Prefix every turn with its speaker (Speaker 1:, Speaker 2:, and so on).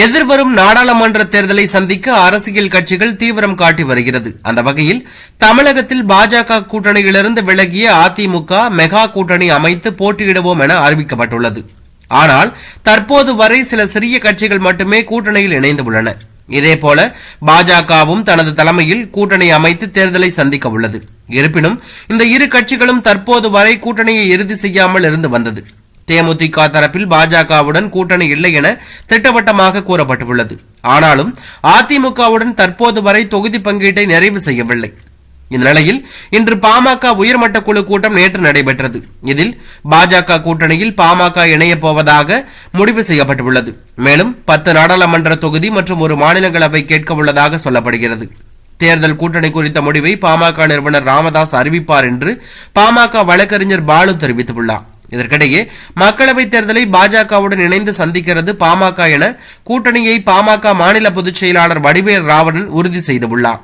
Speaker 1: எதிர்வரும் நாடாளுமன்ற தேர்தலை சந்திக்க அரசியல் கட்சிகள் தீவிரம் காட்டி வருகிறது. அந்த வகையில் தமிழகத்தில் பாஜக கூட்டணியிலிருந்து விலகிய அதிமுக மெகா கூட்டணி அமைத்து போட்டியிடுவோம் என அறிவிக்கப்பட்டுள்ளது. ஆனால் தற்போது வரை சில சிறிய கட்சிகள் மட்டுமே கூட்டணியில் இணைந்துள்ளன இதேபோல பாஜகவும் தனது தலைமையில் கூட்டணி அமைத்து தேர்தலை சந்திக்க உள்ளது. இருப்பினும் இந்த இரு கட்சிகளும் தற்போது வரை கூட்டணியை இறுதி செய்யாமல் இருந்து வந்தது. தேமுதிக தரப்பில் பாஜகவுடன் கூட்டணி இல்லை என திட்டவட்டமாக கூறப்பட்டுள்ளது. ஆனாலும் அதிமுகவுடன் தற்போது வரை தொகுதி பங்கீட்டை நிறைவு செய்யவில்லை. இந்த நிலையில் இன்று பாமக உயர்மட்ட குழு கூட்டம் நேற்று நடைபெற்றது. இதில் பாஜக கூட்டணியில் பாமக இணையப் போவதாக முடிவு செய்யப்பட்டுள்ளது. மேலும் பத்து நாடாளுமன்ற தொகுதி மற்றும் ஒரு மாநிலங்களவை கேட்க உள்ளதாக சொல்லப்படுகிறது. தேர்தல் கூட்டணி குறித்த முடிவை பாமக நிறுவனர் ராமதாஸ் அறிவிப்பார் என்று பாமக வழக்கறிஞர் பாலு தெரிவித்துள்ளார். இதற்கிடையே மக்களவைத் தேர்தலை பாஜகவுடன் இணைந்து சந்திக்கிறது பாமக என கூட்டணியை பாமக மாநில பொதுச் செயலாளர் வடிவேல் ராவணன் உறுதி செய்துள்ளார்.